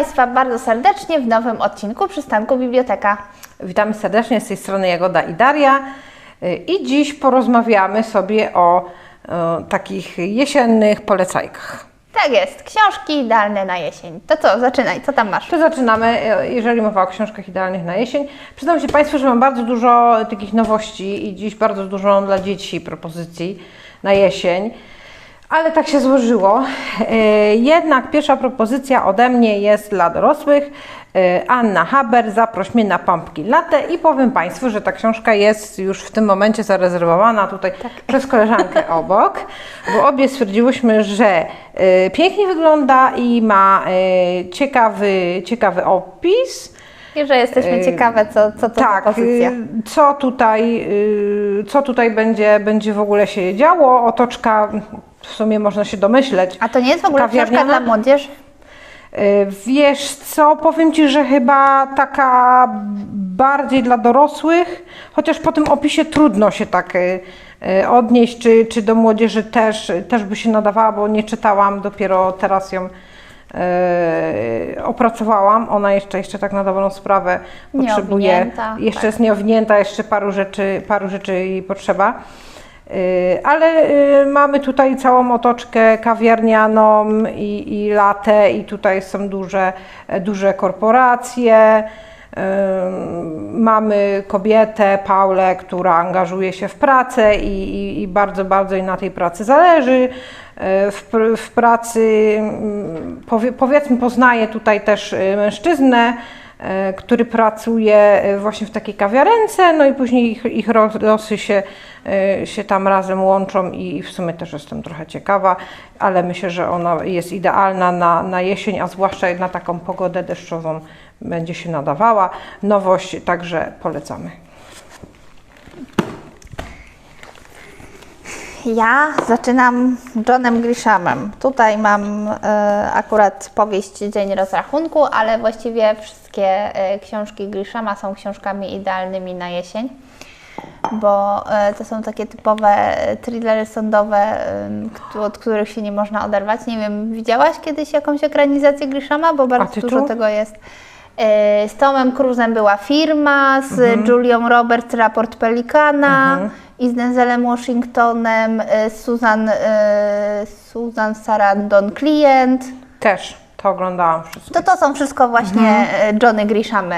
Państwa bardzo serdecznie w nowym odcinku Przystanku Biblioteka. Witamy serdecznie z tej strony Jagoda i Daria. Y, I dziś porozmawiamy sobie o, o takich jesiennych polecajkach. Tak jest, książki idealne na jesień. To co, zaczynaj, co tam masz? To zaczynamy, y, jeżeli mowa o książkach idealnych na jesień. Przyznam się Państwu, że mam bardzo dużo takich nowości i dziś bardzo dużo dla dzieci propozycji na jesień. Ale tak się złożyło. Y, Jednak pierwsza propozycja ode mnie jest dla dorosłych. Y, Anna Haber, zaproś mnie na pompki latte i powiem Państwu, że ta książka jest już w tym momencie zarezerwowana tutaj przez koleżankę obok, bo obie stwierdziłyśmy, że y, pięknie wygląda i ma ciekawy, ciekawy opis. I że jesteśmy ciekawe, co, co to tak, pozycja. co tutaj, co tutaj będzie, będzie w ogóle się działo. Otoczka, w sumie można się domyśleć. A to nie jest w ogóle książka dla młodzieży? Y, Wiesz co, powiem Ci, że chyba taka bardziej dla dorosłych, chociaż po tym opisie trudno się tak y, y, odnieść, czy, czy do młodzieży też, też by się nadawała, bo nie czytałam, dopiero teraz ją opracowałam. Ona jeszcze, jeszcze tak na dobrą sprawę potrzebuje, jeszcze tak. jest nieowinięta, jeszcze paru rzeczy, paru rzeczy jej potrzeba. Y, Ale y, mamy tutaj całą otoczkę kawiarnianą i, i latę i tutaj są duże, duże korporacje. Y, Mamy kobietę, Paulę, która angażuje się w pracę i, i, i bardzo, bardzo jej na tej pracy zależy. W, w pracy, mm, powie, powiedzmy, poznaje tutaj też mężczyznę, który pracuje właśnie w takiej kawiarence, no i później ich, ich losy się, się tam razem łączą i w sumie też jestem trochę ciekawa, ale myślę, że ona jest idealna na, na jesień, a zwłaszcza na taką pogodę deszczową będzie się nadawała. Nowość, także polecamy. Ja zaczynam Johnem Grishamem. Tutaj mam e, akurat powieść Dzień Rozrachunku, ale właściwie wszystkie e, książki Grishama są książkami idealnymi na jesień, bo e, to są takie typowe thrillery sądowe, od których się nie można oderwać. Nie wiem, widziałaś kiedyś jakąś ekranizację Grishama, bo bardzo dużo tego jest. E, Z Tomem Cruzem była firma, z Julią Roberts raport Pelikana i z Denzelem Washingtonem, e, Susan, Susan Sarandon klient. Też to oglądałam wszystko. To to są wszystko właśnie Mhm. Johnny Grishamy.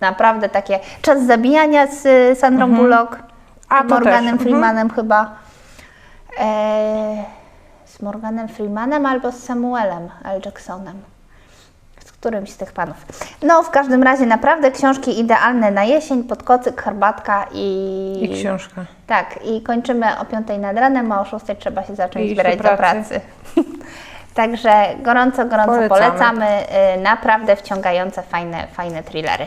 Naprawdę takie czas zabijania z e, Sandrą Bullock, Mhm. A, to Morganem też, mhm. Freemanem chyba. E, z Morganem Freemanem albo z Samuelem L. Jacksonem. Z którymś z tych panów. No, w każdym razie naprawdę książki idealne na jesień, pod kocyk, herbatka i... I książka. Tak, i kończymy o 5 nad ranem, a o 6 trzeba się zacząć I zbierać do do pracy. pracy. Także gorąco, gorąco Polecamy. polecamy. Y, Naprawdę wciągające, fajne, fajne thrillery.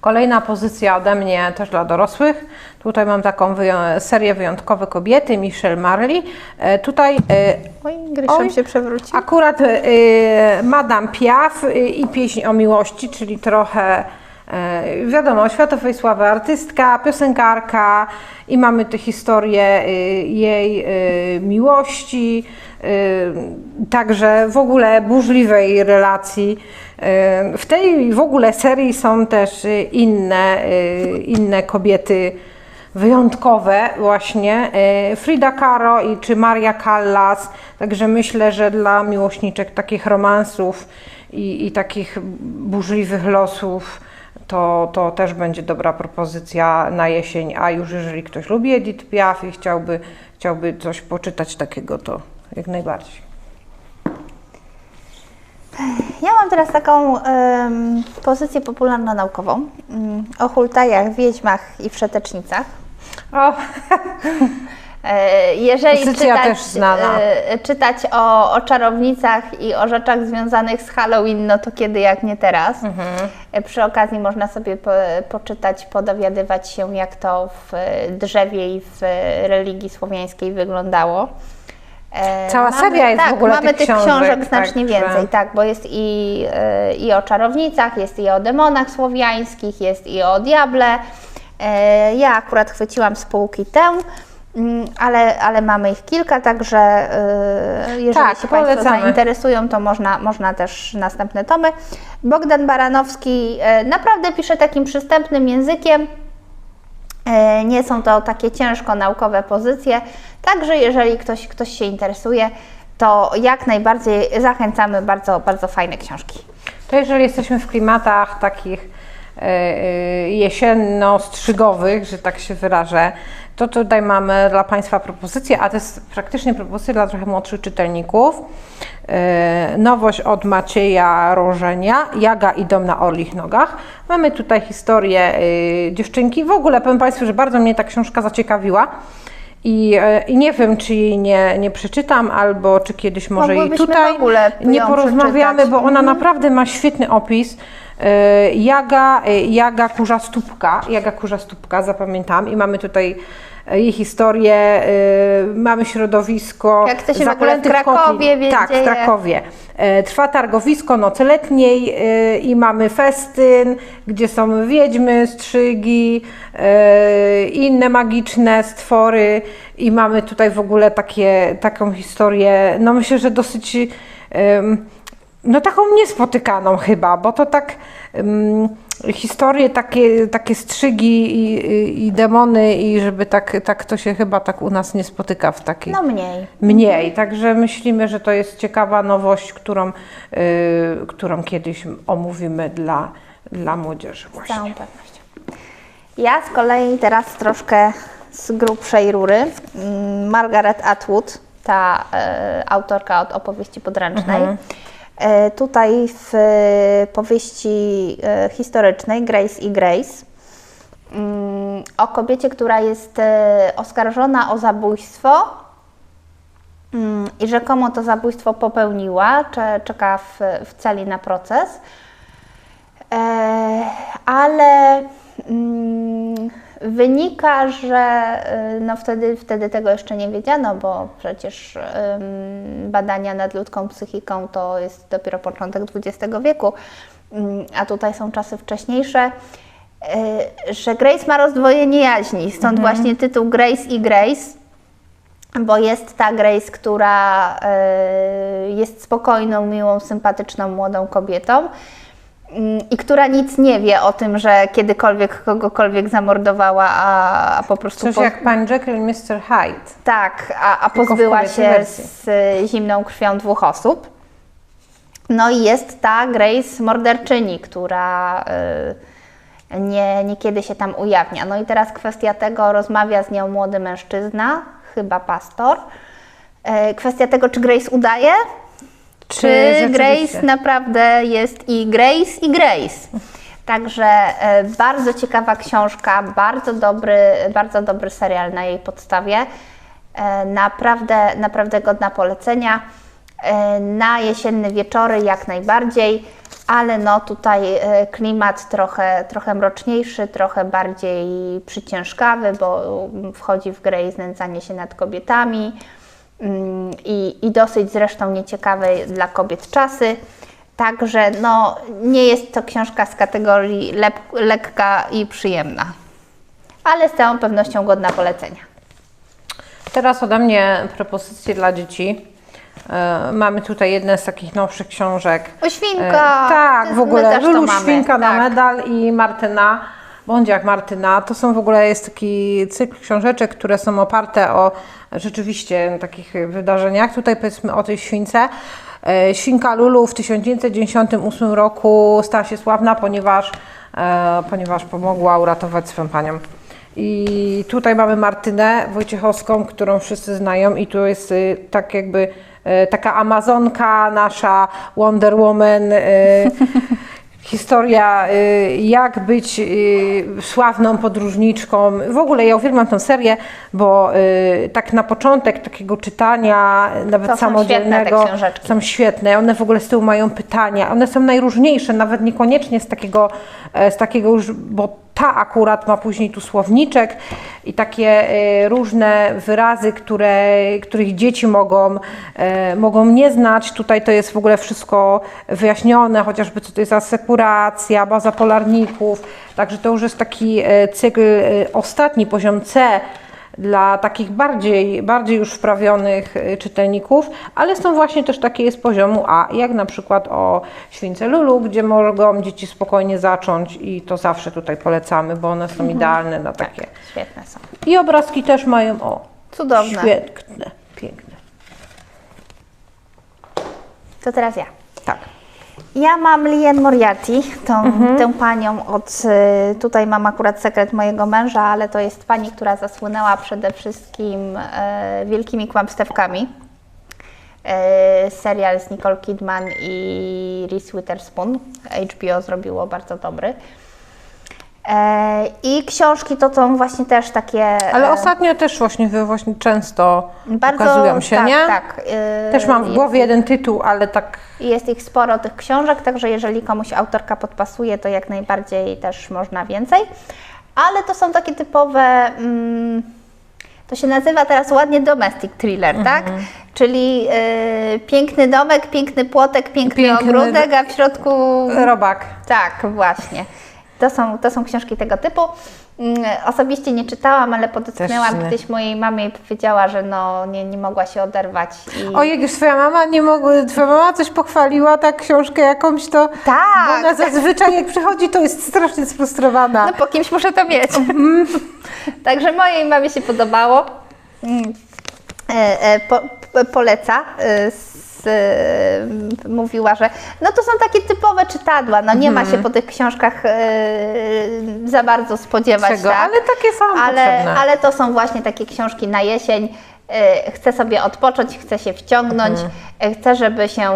Kolejna pozycja ode mnie też dla dorosłych. Tutaj mam taką wyją- serię Wyjątkowe Kobiety, Michelle Marley. E, Tutaj e, Oj, Gryszem Oj. się przewrócił. Akurat y, Madame Piaf y, i pieśń o miłości, czyli trochę wiadomo, światowej sławy artystka, piosenkarka i mamy tę historię y, jej y, miłości, także w ogóle burzliwej relacji. W tej w ogóle serii są też inne, inne kobiety wyjątkowe właśnie. e, Frida Kahlo i czy Maria Callas, także myślę, że dla miłośniczek takich romansów i, i takich burzliwych losów to, to też będzie dobra propozycja na jesień, a już jeżeli ktoś lubi Edith Piaf i chciałby, chciałby coś poczytać takiego, to jak najbardziej. Ja mam teraz taką pozycję popularno-naukową mm, o hultajach, wiedźmach i wszetecznicach. O, Jeżeli Pozycja czytać, też znana. e, czytać o, o czarownicach i o rzeczach związanych z Halloween, no to kiedy jak nie teraz. Mhm. E, Przy okazji można sobie po, poczytać, podowiadywać się, jak to w e, drzewie i w e, religii słowiańskiej wyglądało. E, Cała seria jest w tak, ogóle mamy tych książek, książek tak, znacznie że- więcej, tak, bo jest i, e, i o czarownicach, jest i o demonach słowiańskich, jest i o diable. E, Ja akurat chwyciłam z półki tę. Mm, Ale, ale mamy ich kilka, także y, jeżeli Tak, się Państwo polecamy. zainteresują, to można, można też następne tomy. Bogdan Baranowski y, naprawdę pisze takim przystępnym językiem. E, Nie są to takie ciężko naukowe pozycje, także jeżeli ktoś, ktoś się interesuje, to jak najbardziej zachęcamy, bardzo, bardzo fajne książki. To jeżeli jesteśmy w klimatach takich jesienno-strzygowych, że tak się wyrażę, to tutaj mamy dla Państwa propozycję, a to jest praktycznie propozycja dla trochę młodszych czytelników. E, Nowość od Macieja Rożenia, Jaga i dom na orlich nogach. Mamy tutaj historię e, dziewczynki. W ogóle powiem Państwu, że bardzo mnie ta książka zaciekawiła. I, e, I nie wiem, czy jej nie, nie przeczytam, albo czy kiedyś może jej Mogłybyśmy tutaj w ogóle nie porozmawiamy, przeczytać. bo ona naprawdę ma świetny opis. E, Jaga, e, Jaga Kurza Stópka, Jaga Kurza Stópka, zapamiętam. I mamy tutaj e, jej historię, mamy środowisko Jak to się w Krakowie kotli. Tak, w. Krakowie. Trwa targowisko nocy letniej i mamy festyn, gdzie są wiedźmy, strzygi, inne magiczne stwory i mamy tutaj w ogóle takie, taką historię, no myślę, że dosyć no taką niespotykaną chyba, bo to tak um, historie takie, takie strzygi i, i, i demony i żeby tak, tak to się chyba tak u nas nie spotyka w takiej No mniej. mniej. Także myślimy, że to jest ciekawa nowość, którą, y, którą kiedyś omówimy dla, dla młodzieży Z właśnie. całą pewnością. Ja z kolei teraz troszkę z grubszej rury. Mm, Margaret Atwood, ta e, autorka od opowieści podręcznej. E, tutaj w e, powieści e, historycznej Grace i Grace mm, o kobiecie, która jest e, oskarżona o zabójstwo mm, i rzekomo to zabójstwo popełniła, cze- czeka w, w celi na proces. E, ale mm, wynika, że y, no wtedy, wtedy tego jeszcze nie wiedziano, bo przecież badania nad ludzką psychiką to jest dopiero początek XX wieku, Ym, a tutaj są czasy wcześniejsze. y, Że Grace ma rozdwojenie jaźni, stąd właśnie tytuł Grace i Grace bo jest ta Grace, która y, jest spokojną, miłą, sympatyczną młodą kobietą. mm, i która nic nie wie o tym, że kiedykolwiek kogokolwiek zamordowała, a, po prostu Coś poz- jak pan Jekyll i Mr. Hyde. tak, a, a pozbyła się wersji. z y, zimną krwią dwóch osób. No i jest ta Grace morderczyni, która y, nie, niekiedy się tam ujawnia. No i teraz kwestia tego, rozmawia z nią młody mężczyzna, chyba pastor. Y, Kwestia tego, czy Grace udaje, czy rzeczywiście? Grace naprawdę jest i Grace, i Grace. Także e, bardzo ciekawa książka, bardzo dobry, bardzo dobry serial na jej podstawie. E, naprawdę, naprawdę godna polecenia. E, na jesienne wieczory jak najbardziej, ale no tutaj klimat trochę, trochę mroczniejszy, trochę bardziej przyciężkawy, bo mm, wchodzi w grę i znęcanie się nad kobietami i, i dosyć zresztą nieciekawe dla kobiet czasy. Także no, nie jest to książka z kategorii lep, lekka i przyjemna, ale z całą pewnością godna polecenia. Teraz ode mnie propozycje dla dzieci. E, mamy tutaj jedne z takich nowszych książek. O świnka! E, tak, w ogóle Lulu mamy, Świnka na tak. medal i Martyna. Bądź jak Martyna. To są w ogóle jest taki cykl książeczek, które są oparte o rzeczywiście takich wydarzeniach. Tutaj powiedzmy o tej śwince. E, Świnka Lulu w 1998 roku stała się sławna, ponieważ, e, ponieważ pomogła uratować swoją panią. I tutaj mamy Martynę Wojciechowską, którą wszyscy znają i tu jest y, tak jakby y, taka Amazonka, nasza Wonder Woman, y, historia y, jak być y, sławną podróżniczką. W ogóle ja uwielbiam tę serię, bo y, tak na początek takiego czytania, nawet To są samodzielnego, świetne te książeczki. są świetne. One w ogóle z tyłu mają pytania. One są najróżniejsze, nawet niekoniecznie z takiego, e, z takiego już, bo ta akurat ma później tu słowniczek i takie e, różne wyrazy, które, których dzieci mogą, e, mogą nie znać. Tutaj to jest w ogóle wszystko wyjaśnione, chociażby co to jest asekuracja, baza polarników. Także to już jest taki e, cykl, ostatni poziom C dla takich bardziej, bardziej już wprawionych y, czytelników, ale są właśnie też takie z poziomu A, jak na przykład o Śwince Lulu, gdzie mogą dzieci spokojnie zacząć i to zawsze tutaj polecamy, bo one są idealne na takie. Świetne są. I obrazki też mają o Cudowne. świetne, piękne. To teraz ja. Tak. Ja mam Lien Moriarty, tą, tę panią od, y, tutaj mam akurat sekret mojego męża, ale to jest pani, która zasłynęła przede wszystkim e, wielkimi kłamstewkami. E, serial z Nicole Kidman i Reese Witherspoon. HBO zrobiło bardzo dobry. E, I książki to są właśnie też takie... Ale e, ostatnio też właśnie, właśnie często bardzo, ukazują się, tak, nie? Tak, e, Też mam w głowie jeden tytuł, ale tak Jest ich sporo, tych książek, także jeżeli komuś autorka podpasuje, to jak najbardziej też można więcej. Ale to są takie typowe, mm, to się nazywa teraz ładnie domestic thriller, tak? Czyli y, piękny domek, piękny płotek, piękny, Piękny- ogródek, a w środku... robak. Tak, właśnie. To są, to są książki tego typu. Mm, Osobiście nie czytałam, ale nie. kiedyś mojej mamie i powiedziała, że no, nie, nie mogła się oderwać. I... Ojej, już twoja mama nie mogła, twoja mama coś pochwaliła, tak książkę jakąś to... Tak. Ona zazwyczaj jak przychodzi, to jest strasznie sfrustrowana. No po kimś muszę to mieć. Także mojej mamie się podobało. Mm. E, e, po, po, poleca. e, mówiła, że no to są takie typowe czytadła. No nie ma się po tych książkach e, za bardzo spodziewać. Czego? tak? Ale takie są ale, potrzebne. ale to są właśnie takie książki na jesień. E, Chcę sobie odpocząć, chcę się wciągnąć, chcę, żeby się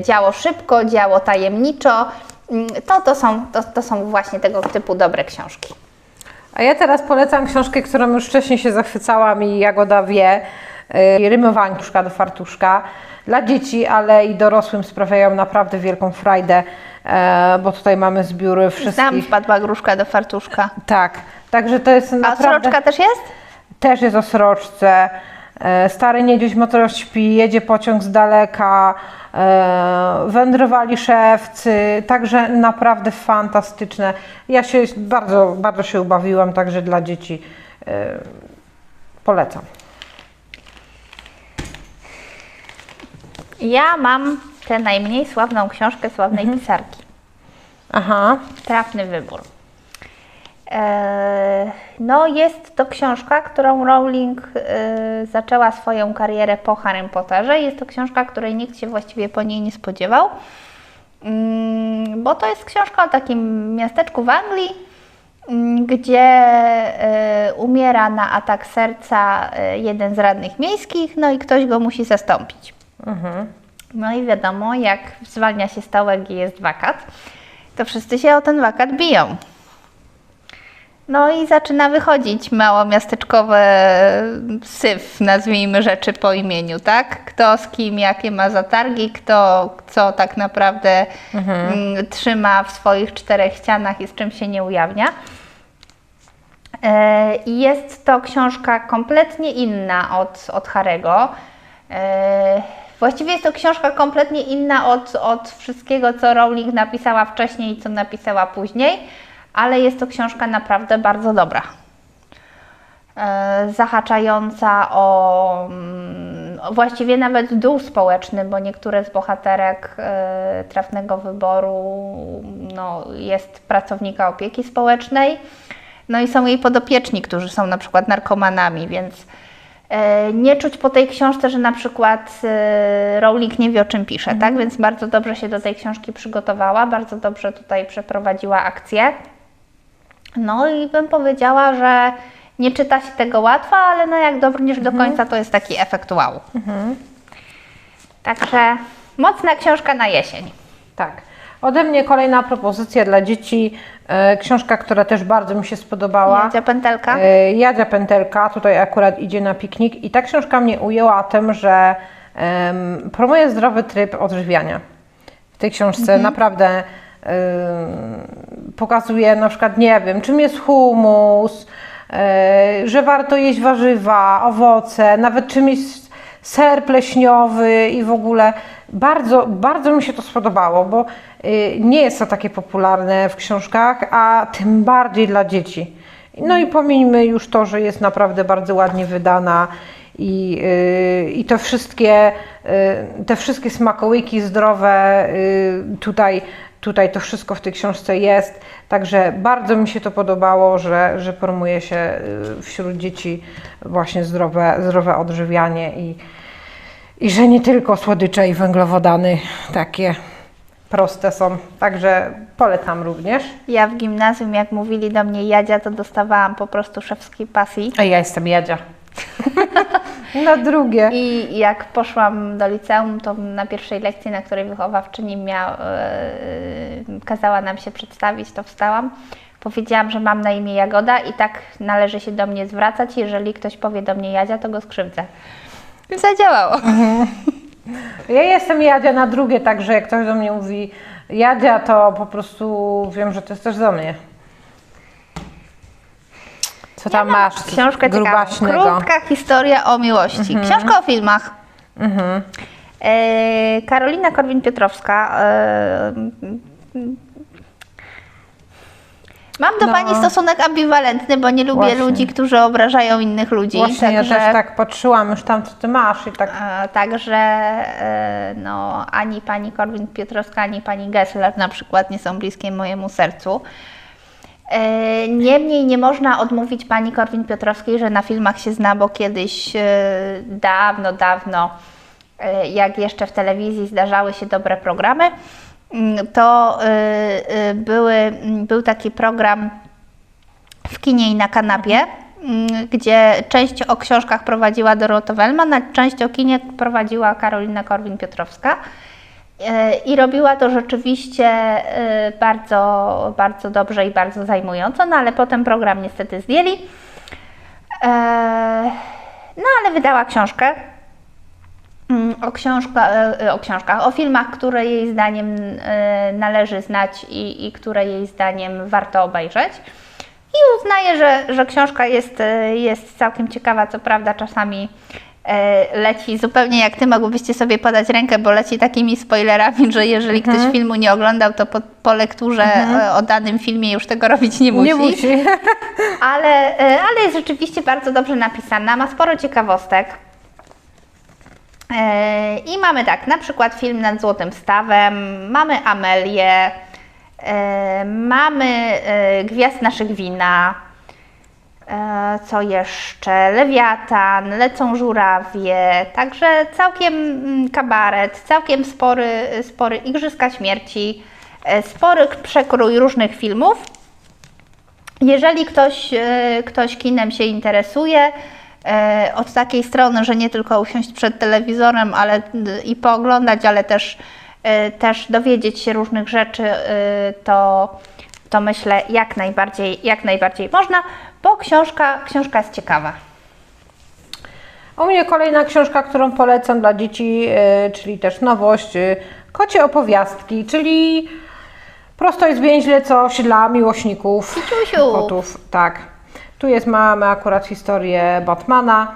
działo szybko, działo tajemniczo. Mm, To, to, są, to, to są właśnie tego typu dobre książki. A ja teraz polecam książkę, którą już wcześniej się zachwycała mi Jagoda wie. Rymowanka do fartuszka. Dla dzieci, ale i dorosłym sprawiają naprawdę wielką frajdę, e, bo tutaj mamy zbiór Znam, wszystkich. wpadła gruszka do fartuszka. Tak, także to jest A naprawdę... sroczka też jest? Też jest o sroczce. E, Stary niedźwiedź motoro śpi, jedzie pociąg z daleka, e, wędrowali szewcy, także naprawdę fantastyczne. Ja się bardzo, bardzo się ubawiłam, także dla dzieci polecam. Ja mam tę najmniej sławną książkę sławnej pisarki. Aha, Trafny wybór. Eee, No, jest to książka, którą Rowling e, zaczęła swoją karierę po Harry Potterze. Jest to książka, której nikt się właściwie po niej nie spodziewał, Mm, bo to jest książka o takim miasteczku w Anglii, mm, gdzie e, umiera na atak serca e, jeden z radnych miejskich, no i ktoś go musi zastąpić. No i wiadomo, jak zwalnia się stołek i jest wakat, to wszyscy się o ten wakat biją. No i zaczyna wychodzić małomiasteczkowy syf, nazwijmy rzeczy po imieniu, tak? Kto z kim, jakie ma zatargi, kto co tak naprawdę mm, trzyma w swoich czterech ścianach i z czym się nie ujawnia. E, I jest to książka kompletnie inna od, od Harego. E, Właściwie jest to książka kompletnie inna od, od wszystkiego, co Rowling napisała wcześniej i co napisała później, ale jest to książka naprawdę bardzo dobra. E, Zahaczająca o mm, właściwie nawet dół społeczny, bo niektóre z bohaterek e, trafnego wyboru no, jest pracownika opieki społecznej. No i są jej podopieczni, którzy są na przykład narkomanami, więc nie czuć po tej książce, że na przykład e, Rowling nie wie o czym pisze, tak? Więc bardzo dobrze się do tej książki przygotowała, bardzo dobrze tutaj przeprowadziła akcję. No i bym powiedziała, że nie czyta się tego łatwo, ale no jak dobrniesz do końca, to jest taki efekt wow. Także mocna książka na jesień. tak. Ode mnie kolejna propozycja dla dzieci. E, książka, która też bardzo mi się spodobała. Jadzia Pętelka. E, Jadzia Pętelka tutaj akurat idzie na piknik i ta książka mnie ujęła tym, że promuje zdrowy tryb odżywiania. W tej książce naprawdę em, pokazuje na przykład, nie wiem, czym jest humus, e, że warto jeść warzywa, owoce, nawet czym jest ser pleśniowy i w ogóle bardzo, bardzo mi się to spodobało, bo y, nie jest to takie popularne w książkach, a tym bardziej dla dzieci. No i pomijmy już to, że jest naprawdę bardzo ładnie wydana i, yy, i to wszystkie, yy, te wszystkie smakołyki zdrowe tutaj, tutaj to wszystko w tej książce jest. Także bardzo mi się to podobało, że, że promuje się wśród dzieci właśnie zdrowe, zdrowe odżywianie i, i że nie tylko słodycze i węglowodany takie proste są. Także polecam również. Ja w gimnazjum, jak mówili do mnie Jadzia, to dostawałam po prostu szewskiej pasji. A ja jestem Jadzia. na drugie. I jak poszłam do liceum, to na pierwszej lekcji, na której wychowawczyni miał, yy, kazała nam się przedstawić, to wstałam. Powiedziałam, że mam na imię Jagoda i tak należy się do mnie zwracać. Jeżeli ktoś powie do mnie Jadzia, to go skrzywdzę. Zadziałało. Ja jestem Jadzia na drugie, także jak ktoś do mnie mówi Jadzia, to po prostu wiem, że to jest też do mnie. Co tam masz? Książkę ciekawą. grubaśnego? Krótka historia o miłości. Książka o filmach. E, Karolina Korwin-Piotrowska. E, Mam do No. Pani stosunek ambiwalentny, bo nie lubię Właśnie. ludzi, którzy obrażają innych ludzi. Właśnie ja także, też tak patrzyłam już tam, co ty masz i tak e, także e, no, ani Pani Korwin-Piotrowska, ani Pani Gessler na przykład nie są bliskie mojemu sercu. E, Niemniej nie można odmówić pani Korwin-Piotrowskiej, że na filmach się zna, bo kiedyś e, dawno, dawno, e, jak jeszcze w telewizji zdarzały się dobre programy, to e, e, były, m, był taki program w kinie i na kanapie, mm, gdzie część o książkach prowadziła Dorota Wellman, a część o kinie prowadziła Karolina Korwin-Piotrowska. E, I robiła to rzeczywiście bardzo, bardzo dobrze i bardzo zajmująco, no ale potem program niestety zdjęli. E, No ale wydała książkę mm, o, książka, e, o książkach, o filmach, które jej zdaniem e, należy znać i, i które jej zdaniem warto obejrzeć. I uznaję, że, że książka jest, e, jest całkiem ciekawa, co prawda czasami e, leci zupełnie jak Ty mogłybyście sobie podać rękę, bo leci takimi spoilerami, że jeżeli ktoś filmu nie oglądał, to po, po lekturze e, o danym filmie już tego robić nie musi. nie musi. Ale, e, ale jest rzeczywiście bardzo dobrze napisana, ma sporo ciekawostek. E, I mamy tak, na przykład film nad Złotym Stawem, mamy Amelię, e, mamy e, Gwiazd naszych wina, co jeszcze? Lewiatan, Lecą żurawie, także całkiem mm, kabaret, całkiem spory, spory Igrzyska Śmierci, spory przekrój różnych filmów. Jeżeli ktoś, ktoś kinem się interesuje, od takiej strony, że nie tylko usiąść przed telewizorem ale d- i pooglądać, ale też, e, też dowiedzieć się różnych rzeczy, e, to, to myślę jak najbardziej, jak najbardziej można, bo książka, książka jest ciekawa. U mnie kolejna książka, którą polecam dla dzieci, e, czyli też nowość, e, Kocie opowiastki, czyli prosto i zwięźle coś dla miłośników Kiciusiu. kotów. Tak. Tu jest, mamy akurat historię Batmana,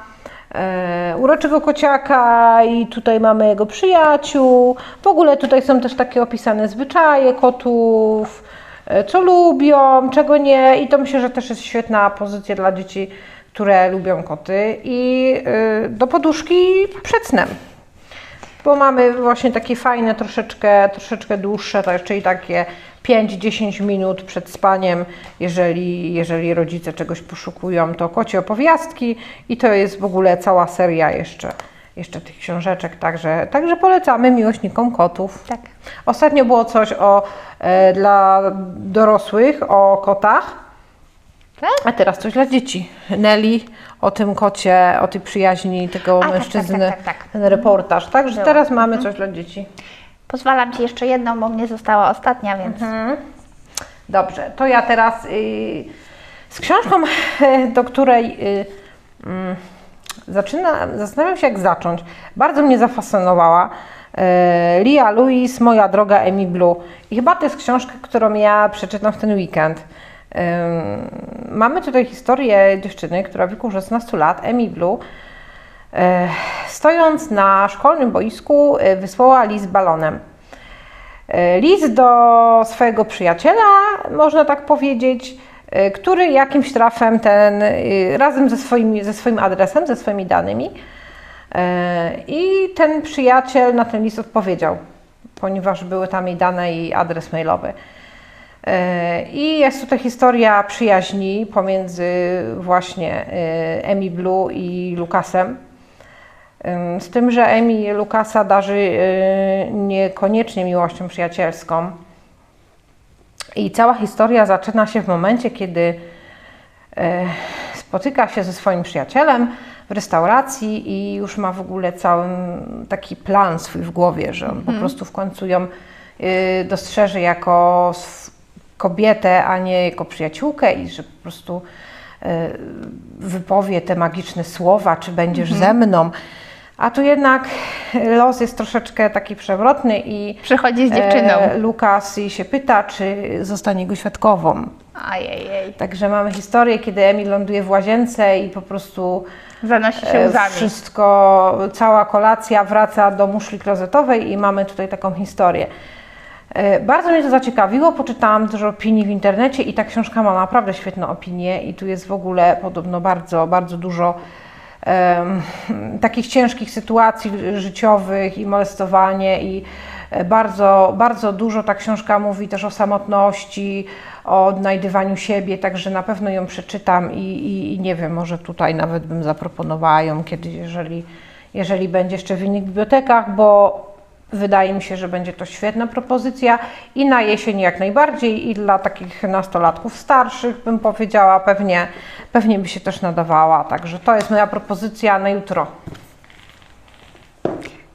e, uroczego kociaka i tutaj mamy jego przyjaciół. W ogóle tutaj są też takie opisane zwyczaje kotów, e, co lubią, czego nie i to myślę, że też jest świetna pozycja dla dzieci, które lubią koty i e, do poduszki przed snem. Bo mamy właśnie takie fajne, troszeczkę, troszeczkę dłuższe, czyli takie 5-10 minut przed spaniem, jeżeli, jeżeli rodzice czegoś poszukują, to kocie opowiastki i to jest w ogóle cała seria jeszcze, jeszcze tych książeczek, także, także polecamy miłośnikom kotów. Tak. Ostatnio było coś o, e, dla dorosłych o kotach, Tak? a teraz coś dla dzieci. Nelly o tym kocie, o tej przyjaźni tego A, tak, tak, mężczyzny, tak, tak, tak. ten reportaż. Także Było. teraz mamy coś dla dzieci. Pozwalam Ci jeszcze jedną, bo mnie została ostatnia, więc Dobrze, to ja teraz y, z książką, do której y, mm, zaczynam, zastanawiam się jak zacząć. Bardzo mnie zafascynowała. Y, Lia Louis, Moja droga Amy Blue. I chyba to jest książka, którą ja przeczytam w ten weekend. Mamy tutaj historię dziewczyny, która w wieku 16 lat, Amy Blue, e, stojąc na szkolnym boisku, e, wysłała list balonem. E, List do swojego przyjaciela, można tak powiedzieć, który jakimś trafem ten, razem ze, swoimi, ze swoim adresem, ze swoimi danymi, i ten przyjaciel na ten list odpowiedział, ponieważ były tam jej dane i adres mailowy. E, I jest tutaj historia przyjaźni pomiędzy właśnie e, Emi Blue i Lukasem. Z tym, że Emi Lukasa darzy e, niekoniecznie miłością przyjacielską. I cała historia zaczyna się w momencie, kiedy spotyka się ze swoim przyjacielem w restauracji i już ma w ogóle cały taki plan swój w głowie, że on po prostu w końcu ją dostrzeże jako kobietę, a nie jako przyjaciółkę i że po prostu y, wypowie te magiczne słowa, czy będziesz ze mną. A tu jednak los jest troszeczkę taki przewrotny i Przychodzi z dziewczyną. e, Lukas jej się pyta, czy zostanie jego świadkową. Ajajaj. Także mamy historię, kiedy Emil ląduje w łazience i po prostu Zanosi się e, łzami. wszystko, cała kolacja wraca do muszli klozetowej i mamy tutaj taką historię. E, Bardzo mnie to zaciekawiło, poczytałam dużo opinii w internecie i ta książka ma naprawdę świetne opinie i tu jest w ogóle podobno bardzo, bardzo dużo em, takich ciężkich sytuacji życiowych i molestowanie i e, bardzo, bardzo dużo ta książka mówi też o samotności, o odnajdywaniu siebie, także na pewno ją przeczytam i, i, i nie wiem, może tutaj nawet bym zaproponowała ją kiedyś, jeżeli, jeżeli będzie jeszcze w innych bibliotekach, bo wydaje mi się, że będzie to świetna propozycja i na jesień jak najbardziej i dla takich nastolatków starszych bym powiedziała pewnie, pewnie by się też nadawała, także to jest moja propozycja na jutro.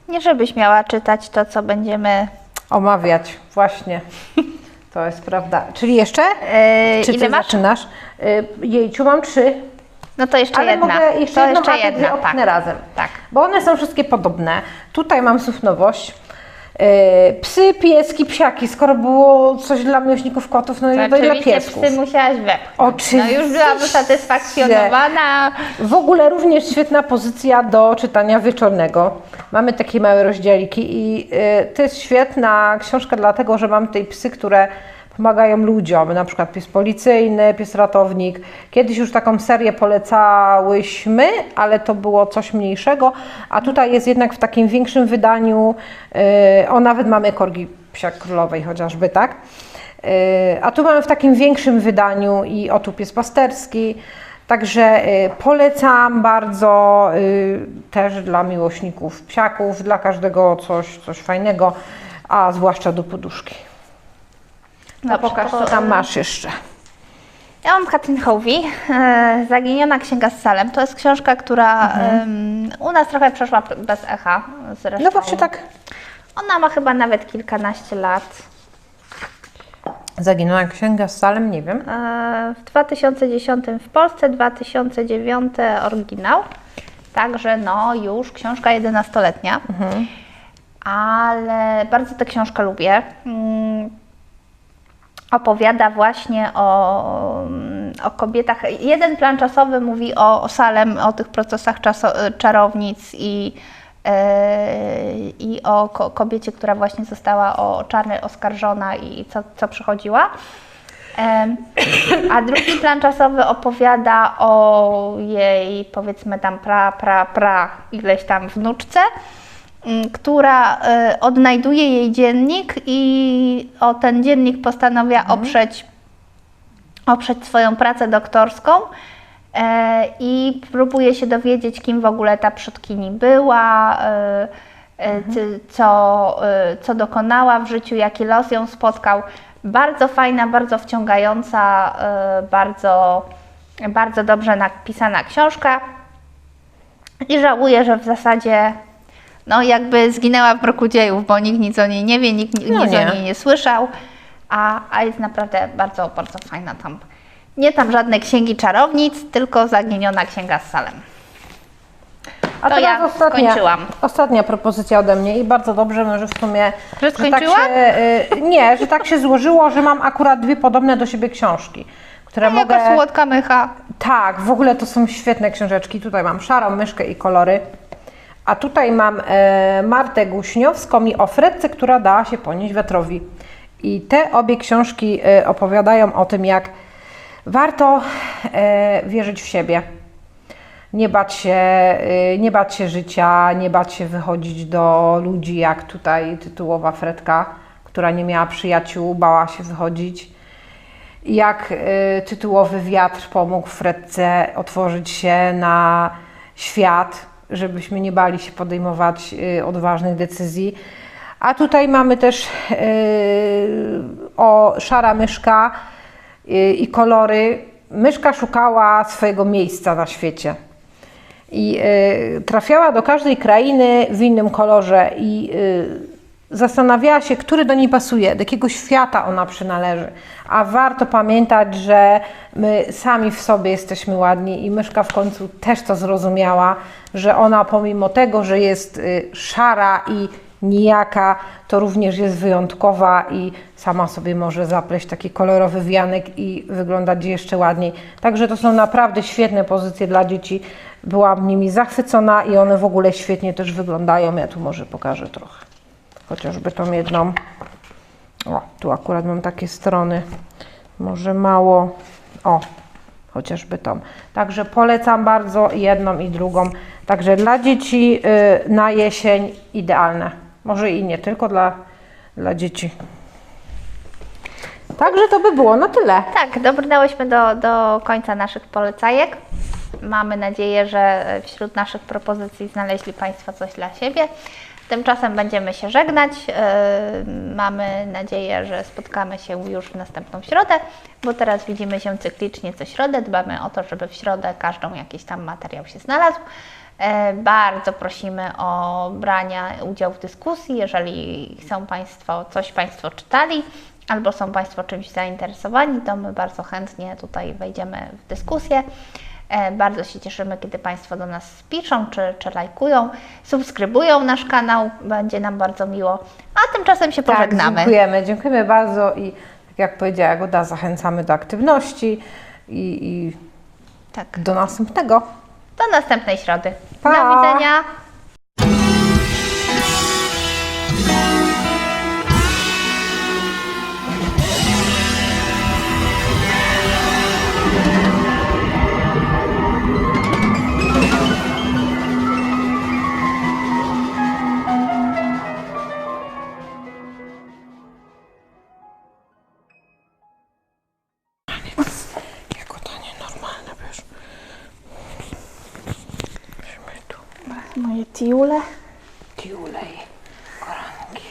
Nie żebyś miała czytać to, co będziemy. Omawiać, właśnie. To jest prawda. Czyli jeszcze? Yy, Czy ile ty masz? zaczynasz? Y, Jejciu, mam trzy, No to jeszcze ale jedna. mogę jeszcze to jedną, jeszcze jedna, tak. razem. Tak. Bo one są wszystkie podobne. Tutaj mam znów nowość. Y, Psy, pieski, psiaki. Skoro było coś dla miłośników kotów, no i dla piesków. psy musiałaś wepchnąć. Oczywiście. No już byłam usatysfakcjonowana. W ogóle również świetna pozycja do czytania wieczornego. Mamy takie małe rozdzieliki i y, to jest świetna książka dlatego, że mam tutaj psy, które pomagają ludziom, na przykład pies policyjny, pies ratownik. Kiedyś już taką serię polecałyśmy, ale to było coś mniejszego, a tutaj jest jednak w takim większym wydaniu, y, o nawet mamy korgi psia królowej chociażby, tak? Yy, A tu mamy w takim większym wydaniu i o tu pies pasterski. Także yy, polecam bardzo też dla miłośników psiaków, dla każdego coś, coś fajnego, a zwłaszcza do poduszki. Dobrze, pokaż, co tam masz jeszcze. Ja mam Katyn Hovi, e, Zaginiona Księga z Salem. To jest książka, która em, u nas trochę przeszła bez echa zresztą. Mhm. No właśnie tak. Ona ma chyba nawet kilkanaście lat. Zaginęła księga z salem, nie wiem. E, W 2010 w Polsce, 2009 oryginał. Także no już książka 11-letnia. Ale bardzo tę książkę lubię. Opowiada właśnie o, o kobietach. Jeden plan czasowy mówi o, o Salem, o tych procesach czaso, czarownic i, e, i o ko- kobiecie, która właśnie została o czarny oskarżona i co, co przychodziła. A drugi plan czasowy opowiada o jej, powiedzmy tam, pra, pra, pra, ileś tam wnuczce, która e, odnajduje jej dziennik i o ten dziennik postanawia oprzeć, oprzeć swoją pracę doktorską e, i próbuje się dowiedzieć, kim w ogóle ta przodkini była, e, e, ty- co, co dokonała w życiu, jaki los ją spotkał. Bardzo fajna, bardzo wciągająca, bardzo, bardzo dobrze napisana książka. I żałuję, że w zasadzie no jakby zginęła w mroku dziejów, bo nikt nic o niej nie wie, nikt ni- No nic nie. o niej nie słyszał, a, a jest naprawdę bardzo, bardzo fajna tam. Nie tam żadne księgi czarownic, tylko zaginiona księga z salem. A To ja ostatnia, skończyłam. ostatnia propozycja ode mnie i bardzo dobrze, no, że w sumie... Że tak skończyłam? się, y, nie, że tak się złożyło, że mam akurat dwie podobne do siebie książki, które No, mogę... Jaka słodka mycha. Tak, w ogóle to są świetne książeczki. Tutaj mam szarą myszkę i kolory. A tutaj mam e, Martę Guśniowską i o Fredce, która dała się ponieść wiatrowi. I te obie książki e, opowiadają o tym, jak Warto e, wierzyć w siebie. Nie bać, się, nie bać się życia, nie bać się wychodzić do ludzi, jak tutaj tytułowa Fredka, która nie miała przyjaciół, bała się wychodzić. Jak tytułowy wiatr pomógł Fredce otworzyć się na świat, żebyśmy nie bali się podejmować e, odważnych decyzji. A tutaj mamy też e, o szara myszka e, i kolory. Myszka szukała swojego miejsca na świecie i trafiała do każdej krainy w innym kolorze i zastanawiała się, który do niej pasuje, do jakiego świata ona przynależy. A warto pamiętać, że my sami w sobie jesteśmy ładni i myszka w końcu też to zrozumiała, że ona pomimo tego, że jest y, szara i nijaka, to również jest wyjątkowa i sama sobie może zapleść taki kolorowy wianek i wyglądać jeszcze ładniej. Także to są naprawdę świetne pozycje dla dzieci. Byłam nimi zachwycona i one w ogóle świetnie też wyglądają. Ja tu może pokażę trochę. Chociażby tą jedną. O, tu akurat mam takie strony. Może mało. O, chociażby tą. Także polecam bardzo jedną i drugą. Także dla dzieci y, na jesień idealne. Może i nie tylko dla, dla dzieci. Także to by było na tyle. Tak, dobrnęłyśmy do, do końca naszych polecajek. Mamy nadzieję, że wśród naszych propozycji znaleźli Państwo coś dla siebie. Tymczasem będziemy się żegnać. Yy, Mamy nadzieję, że spotkamy się już w następną środę, bo teraz widzimy się cyklicznie co środę. Dbamy o to, żeby w środę każdą jakiś tam materiał się znalazł. E, Bardzo prosimy o brania udziału w dyskusji, jeżeli chcą Państwo, coś Państwo czytali, albo są Państwo czymś zainteresowani, to my bardzo chętnie tutaj wejdziemy w dyskusję. E, Bardzo się cieszymy, kiedy Państwo do nas piszą, czy, czy lajkują, subskrybują nasz kanał, będzie nam bardzo miło. A tymczasem się pożegnamy. Tak, dziękujemy, dziękujemy bardzo i tak jak powiedziała Jagoda, zachęcamy do aktywności i, i Tak. do następnego. Do następnej środy. Pa! Do widzenia. Tiule. Tiulej, koranki.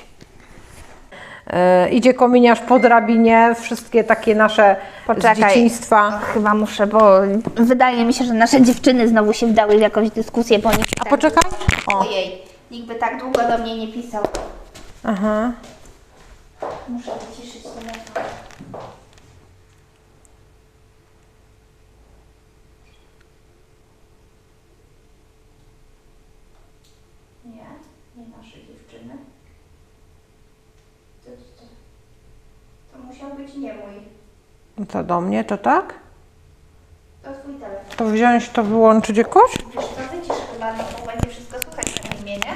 E, idzie kominiarz po drabinie, wszystkie takie nasze z Poczekaj. dzieciństwa. Chyba muszę, bo wydaje mi się, że nasze dziewczyny znowu się wdały w jakąś dyskusję, bo nikt A tak... poczekaj. O, Ojej, nikt by tak długo do mnie nie pisał. aha. Muszę wyciszyć telefon. Nie, nie nasze dziewczyny. To, to, to musiał być nie mój. No To do mnie, to tak? To twój telefon. To wziąć, to wyłączyć jakoś? Wiesz co, wycisz chyba, no bo będzie wszystko słychać na imię, nie?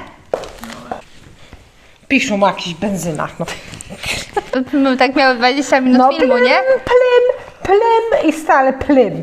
Piszą o jakichś benzynach. No, My tak miały 20 minut no filmu, nie? plym, plym i stale plym.